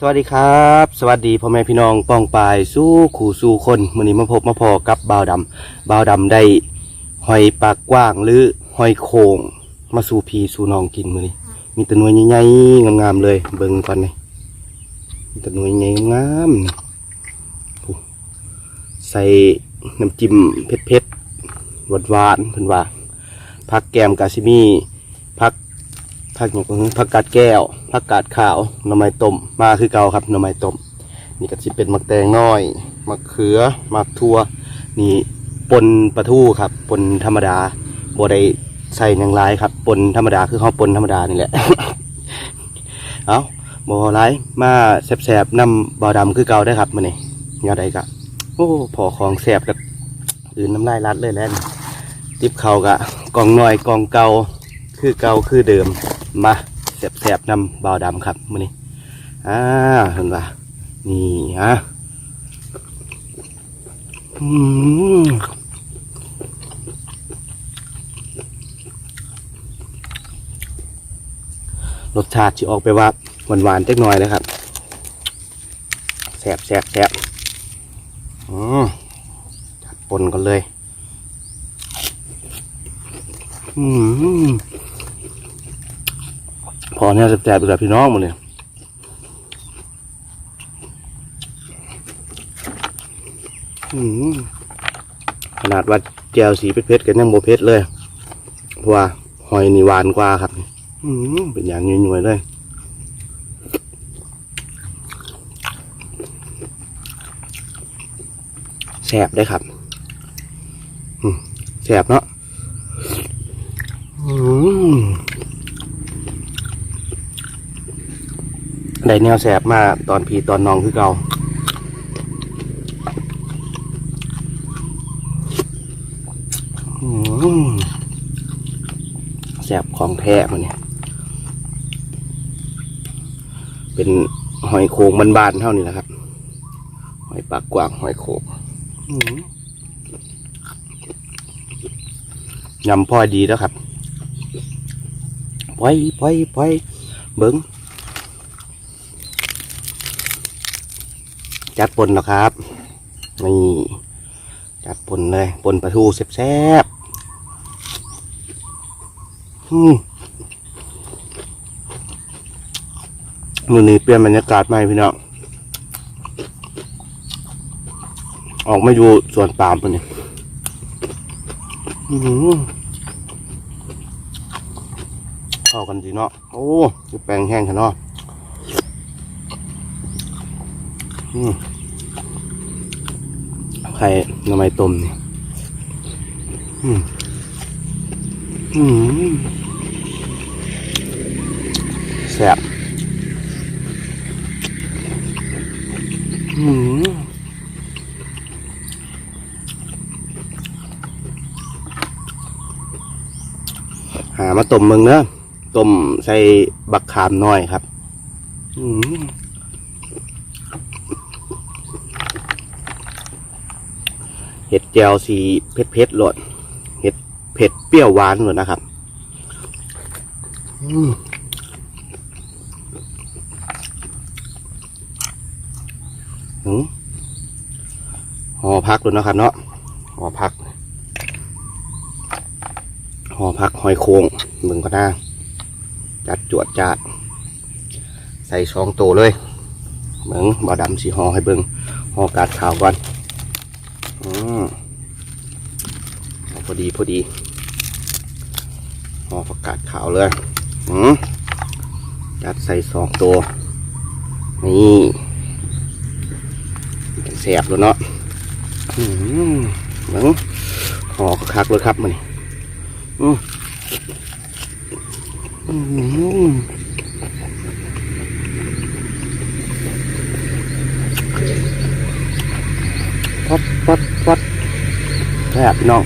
สวัสดีครับ สวัสดีพ่อแม่พี่น้องป้องปายสู้ขู่สู้คนมือนี้มาพบมาพอกับบ่าวดำบ่าวดำได้หอยปากกว้างหรือหอยโขงมาสู่พีสู่น้องกินมือนี้ มีแตะนวยใหญ่ๆงามๆเลย เบิ่งก่อนนี่มีแตะนวยใหญ่งามใส่น้ำจิ้มเผ็ดๆหวานๆเพิ่นว่าผักแกมกาซิมีผัก ผักอย่งก็คือผักกาดแก้วผักกาดขาวหน่อไม้ต้มมาคือเก่าครับหน่อไม้ต้มนี่ก็สิเป็นมักแตงน้อยมักเขือมักทั่วนี่ปนปลาทูครับปนธรรมดาบ่ได้ใส่ยังหลายครับปนธรรมดาคือเขาปนธรรมดานี่แหละ เอาบ่หลายมาแสบๆนำบ่อดำคือเก่าได้ครับมื้อนี้ยอดใดกะโอ้พอของแสบกับอื่นน้ำลายรัดเลยแล้วติบเขากะกองน้อยกองเก่าคือเก่าคือเดิม มาแสบๆนำบ่าวดำครับมื้อนี้อ่าเห็นปะนี่ฮะอืมรสชาติที่ออกไปว่าหวานๆเล็กน้อยนะครับแสบแสบแสบอืมจัดปนกันเลย อืม พอเนี่ยแสบๆดูแลพี่น้องหมดเลยขนาดว่าแจวสีเพชรๆกันยังโบเพชรเลยเพราะว่าหอยนี่หวานกว่าครับอืมเป็นอย่างหน่วยๆเลยแสบได้ครับแสบเนาะ อืม ได้แนวแสบมาตอนพีตอนน้องคือเก่าแสบของแท้มันเนี่ยเป็นหอยโขงบานๆเท่านี้แหละครับ หอยปากกว้างหอยโขงยำพ่อดีแล้วครับปล่อยปล่อยปล่อยเบิ้ง จัดปนแล้วครับนี่จัดปนเลยปนปลาทูแซ่บๆอืมมือนี้เปลี่ยนบรรยากาศใหม่พี่น้องออกมาอยู่สวนปาล์มปุ่นนี่อื้เข้ากันดีเนาะ โอ้ยแปลงแห้งกันเนาะ อืม ไข่หน่อไม้ต้มนี่อืมอืมแซ่บอืมหามาต้มมึงเนอะต้มใส่บักขามน้อยครับ อืม เห็ดแจวสีเผ็ดเผ็ดๆโหลดเห็ดเผ็ดเปรี้ยวหวานโหลดนะครับอืมหืมห่อพักเลยนะครับเนาะห่อพักห่อพักหอยโคงมึงก็น่าจัดจวดจัดใส่ช่องโตเลยเหมืองบาดำสีห่อให้เบิงห่อกาดขาวก่อน อืมเอา พอดีพอดีห่อผักกาดขาวเลยอืมยัดใส่สองตัว นี่เป็นแสบแล้วเนาะอืมเหมือนห่อคักเลยครับมันนี่อืมอืมปัดปัดปัดแซ่บน้อง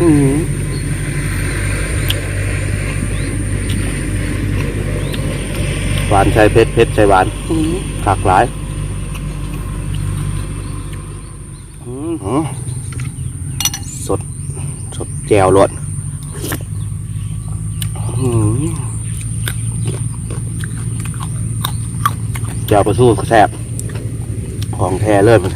อืมหวานใส่เผ็ดเผ็ดใส่หวานขากหลายอืมหือสด สดแจวรสอืมเจ้าประสู้แซ่บของแท้เลยมัน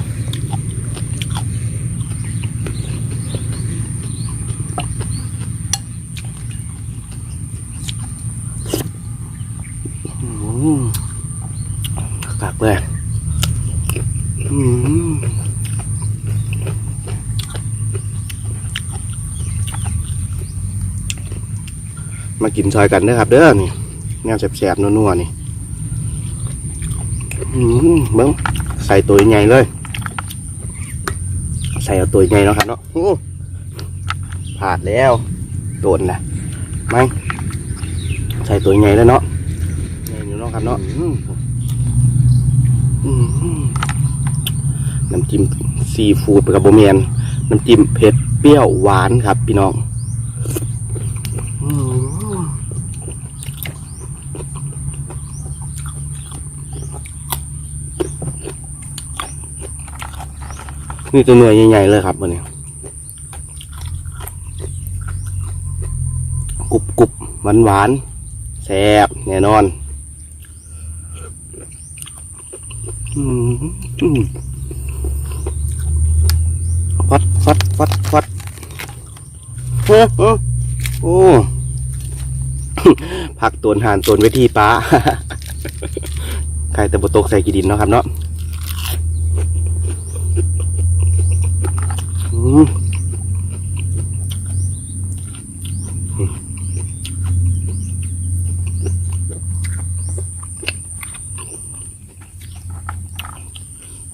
ืมกักเลยอืมมากินซอยกันเด้อครับเด้อนี่แนวแสบๆนัวๆนี่อืมเบิ้งใส่ตัวใหญ่เลย ใส่เอาตัวใหญ่เนาะครับเนาะโอ้ผาดแล้วโดนนะไม่ใส่ตัวใหญ่แล้วเนาะ ครับเนาะน้ำจิ้มซีฟู้ดไปกับโบเมียนน้ำจิ้มเผ็ดเปรี้ยวหวานครับ พี่น้องนี่ตัวเนื้อใหญ่ๆเลยครับวันนี้กรุบกรุบหวานหวานๆแซ่บแน่นอนอืมอืม ฟัดฟัดฟัดฟัดเฮ้อเฮ้อโอ้ผักตวนหานตวนไวทีป้าใครแต่บตกใส่กีดินเนาะครับเนาะ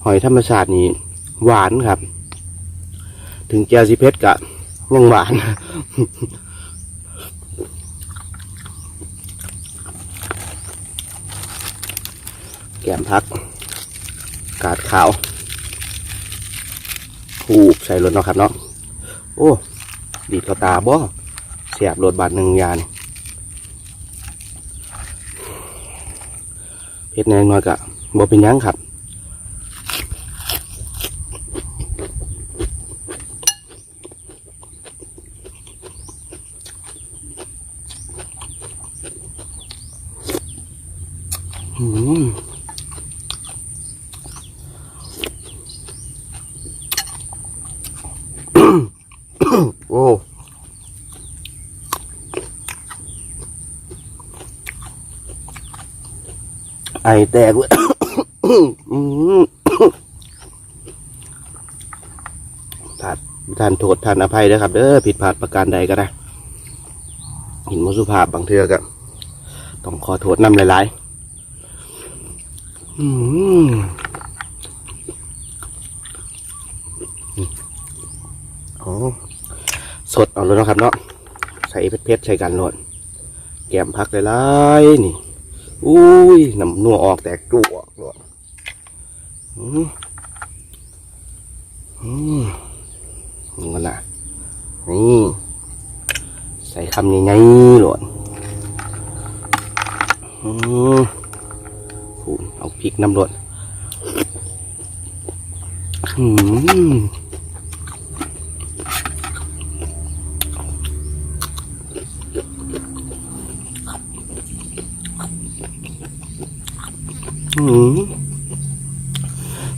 อืมหอยธรรมชาตินี้หวานครับ ถึงแก้วสิเพชรกะยังหวานแกมพัก กาดขาวผูกใส่รถเนาะครับเนาะโอ้ดีดกระตาบ่เสียบรถบาทหนึ่งยานเพชรแนงน้อยกะบ่เป็นยังครับ อืมโอ้ไอแตกเลยอืมทานทานโทษท่านอภัยนะครับ เด้อผิดพลาดประการใดก็ได้หินมสุภาพบางเทือกต้องขอโทษนำหลายๆ อืมโอ้สดเอาเลยนะครับเนาะ ใส่เพชรๆใส่กันโลดแกมพักหลายๆนี่ อุ้ยน้ำนัวออกแตกตัวออกเลยอืมอืมนี่กันนะนี่ใส่คำใหญ่ๆหลดอืมูเอาพริกน้ำรดอืม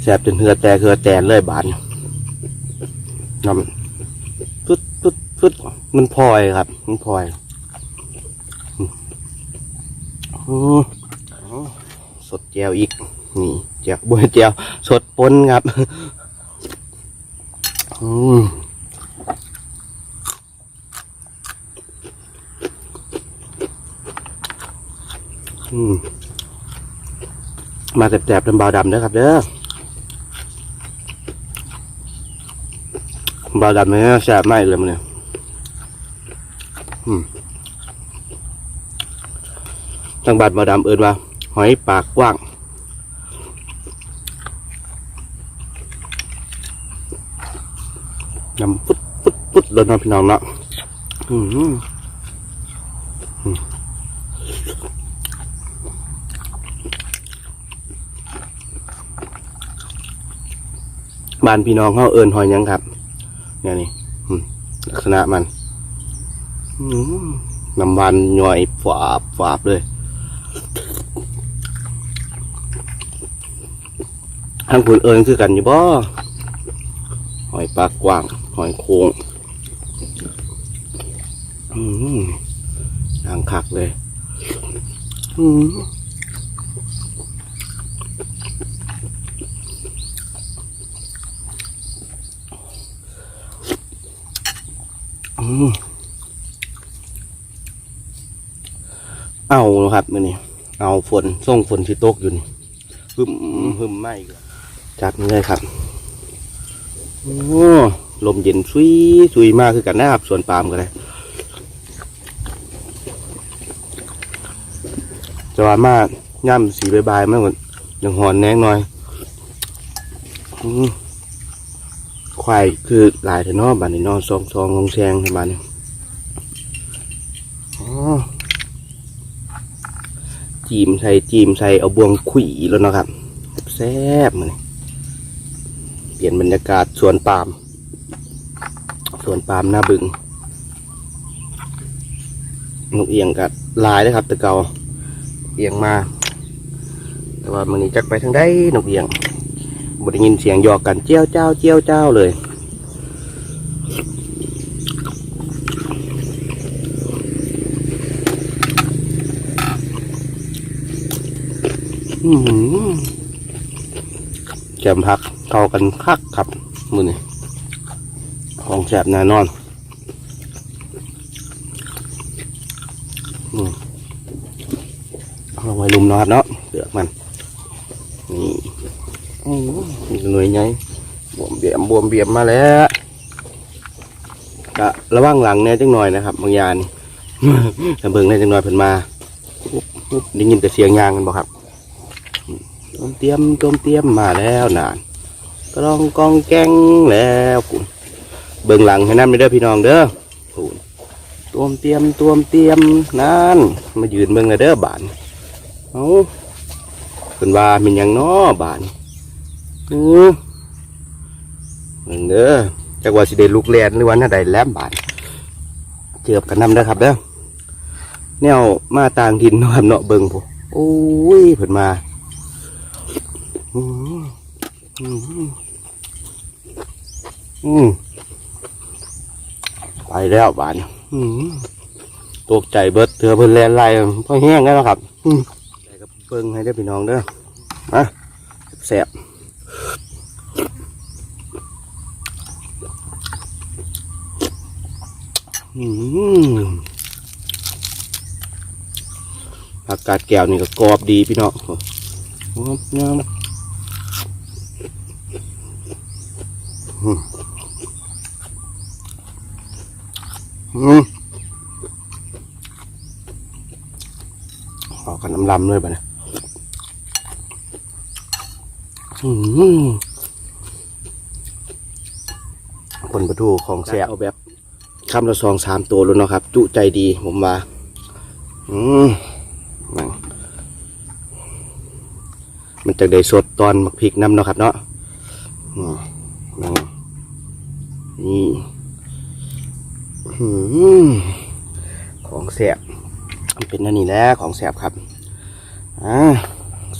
แสบจนเหือแตกเหือแตนเลยบานน้ำปึ๊ดปึ๊ดปึ๊ดมันพลอยครับ มันพลอยอือ สดแจวอีก นี่แจวบวยแจวสดปนครับอืมอืมมาแสบๆเป็นบาวดำเด้อครับเด้อบาวดำเนี่ยแสบมากเลยมันเนี่ยอืมทางบาดบาวดำเอินว่า หอยปากกว้างนำปุ๊ดปุ๊ดปุ๊ดเลยนาะพี่น้องเนาะอืมบ้านพี่น้องเขาเอินหอยยังครับ เนี่ยนี่ลักษณะมันน้ำวันย่อยฝาบฝาบเลย ทั้งคุณเอิญคือกันอยู่บ่หอยปลากกว้าง หอยโคงอืมดังคักเลยอืมอืมเอาครับมือนี้เอาฝนส่งฝนที่ตกอยู่นี่หึมหึมไม่ก็จัด มาเลยครับโอ้ลมเย็นซุยซุยมากคือกันนะครับสวนปาล์มกันเลยจะว่ามากย่ำสีใบายๆมากกว่ายังหอนแนงหน่อยอควายคือลายเถนอบานนี้นอซองซองงงแซงที่บ้านนี้อ๋อจีมใส่จีมใส่เอาบวงขุยแล้วนะครับ แซ่บๆมันเปลี่ยนบรรยากาศสวนปาล์มสวนปาล์มหน้าบึงนกเอียงกับลายเลยครับตะเกาเอียงมา แต่ว่ามันนี้จักไปทางใดนกเอียงบดยินเสียงหยอกกันเจียวเจ้าเจียวเจ้าเลยอือหือแกมพัก เขากันคักครับมือนี่ของแสบแน่นอนอืมเอาไว้ลุมนอนเนาะเปลือกมันนี่อื้อหน่วยไงบวมเบียมบวมเบียมมาแล้วกะระว่างหลังเนี่ยจังหน่อยนะครับ บางยานี่เบิ่งเนี่ยจังหน่อยเพิ่นมาได้ยินแต่เสียงยางกันบ่ครับโจมเตรียมโจมเตรียมมาแล้วนาน กรองกองแกงแล้วกูเบิ่งหลังให้น้ำเด้อพี่น้องเด้อกูตวมเตรียมตวมเตรียมนั่นมายืนเบิ่งเลยเด้อบานเอาเป็นว่ามันยังน้อบานเออเบิ่งเด้อจักว่าสิได้ลูกแลนหรือว่าน่าได้แลมบานเจือบกันนำเด้อครับเด้อแนวมาต่างถิ่นเนาะครับเนาะเบิ่งผู้โอ้ยเพิ่นมาอื อืมอืมไปแล้วบานอืมตกใจเบิดเถือเพิ่นแลนไล่พอแห้งแล้วครับ อืมใจกับเบิ่งให้ได้อพี่น้องเด้อมาแสบอืมอากาศแก้วนี่ก็กรอบดีพี่น้องโอ้โหงาม อืม ขอกันน้ำลำเลยป่ะเนี่ยอืมคนประตูของแสบเอาแบบคำละซองสามตัวแล้วเนาะครับ จุใจดีผมว่า อืมนั่งมันจะได้สดตอนมักพริกน้ำเนาะครับเนาะอืมนั่ง นี่ของแสบมันเป็นอันนี้แล้วของแสบครับอ่า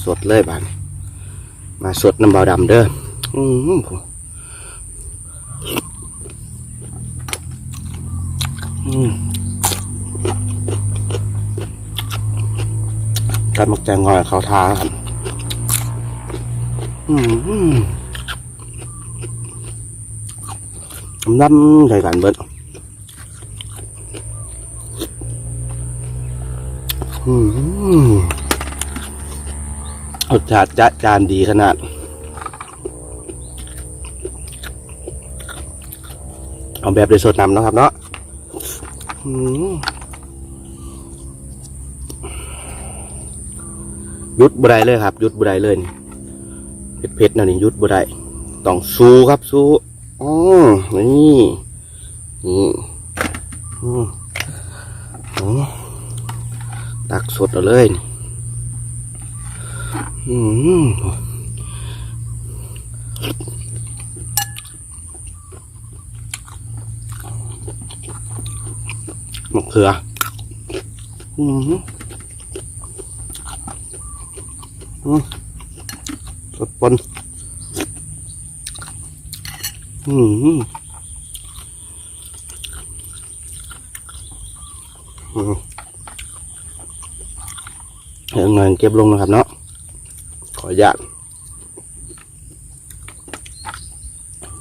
สดเลยบานมาสดน้ำเบาดำเด้ออืมอืมการมักแจงงอยเขาทาครับ อืม น้ำใส่กันเบิดอืมรสชาติจะจานดีขนาด เอาแบบได้สดนำนะครับเนาะหยุดบุได้เลยครับหยุดบุได้เลยนี่เผ็ดๆนะนี่หยุดบุได้ต้องสู้ครับสู้ อ๋อนี่นี่อืมอ๋อตักสดเอาเลยอืมมะเขืออืมอืมสดปน อืมอืมเดี๋ยวเงินเก็บลงนะครับเนาะ ขออนุญาต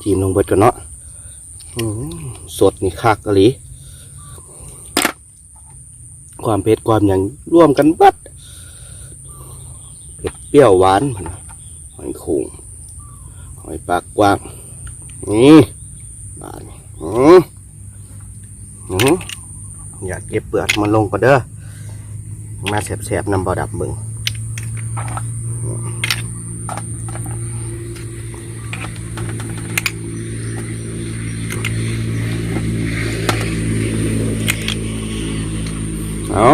จีนลงเบิดกันเนาะสดนี่คักกะหลีความเผ็ดความอย่างร่วมกันเบัดเผ็ดเปรี้ยวหวานหอยโขงหอยปากกว้าง นี่บาดนี่อืออืออยากเก็บเปลือกมันลงก็เด้อมาแสบๆนำบ่อดับมึงเอา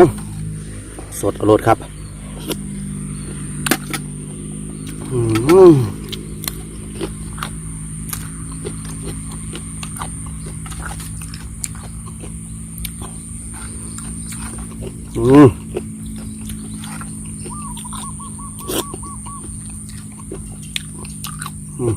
สดอรดครับ อืมอืมอืม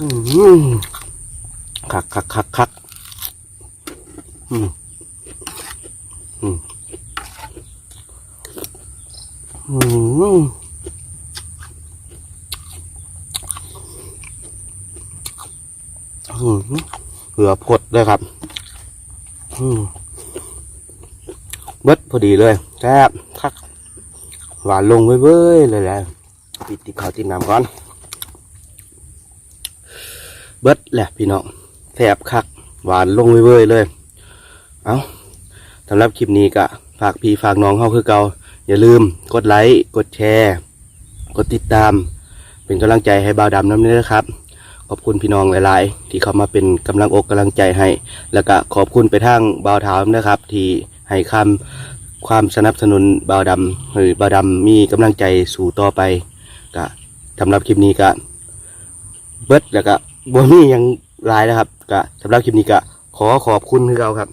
อืม คักคักคักคักอืมอืมอืมเหลือพดเลยครับอืมเบิดพอดีเลยแซ่บคักหวานลงเว้ยเลยแหละปิดติดข้าวติดน้ำก่อน เบิดแหละพี่น้องแซ่บคักหวานลงเว้ยเลย เอาสำหรับคลิปนี้ก็ฝากพี่ฝากน้องเข้าคือเก่าอย่าลืมกดไลค์กดแชร์ กดติดตาม เป็นกำลังใจให้บ่าวดำน้ำนื้อครับ ขอบคุณพี่น้องหลาย ๆ ที่เข้ามาเป็นกำลังอกกำลังใจให้ แล้วก็ขอบคุณไปทางบ่าวถามนะครับ ที่ให้คำความสนับสนุนบ่าวดำหรือบ่าวดำมีกำลังใจสู่ต่อไปก็สำหรับคลิปนี้ก็เบิดแล้วก็ บ่มีหยังหลายนะครับก็สำหรับคลิปนี้ก็ขอขอบคุณคือเราครับ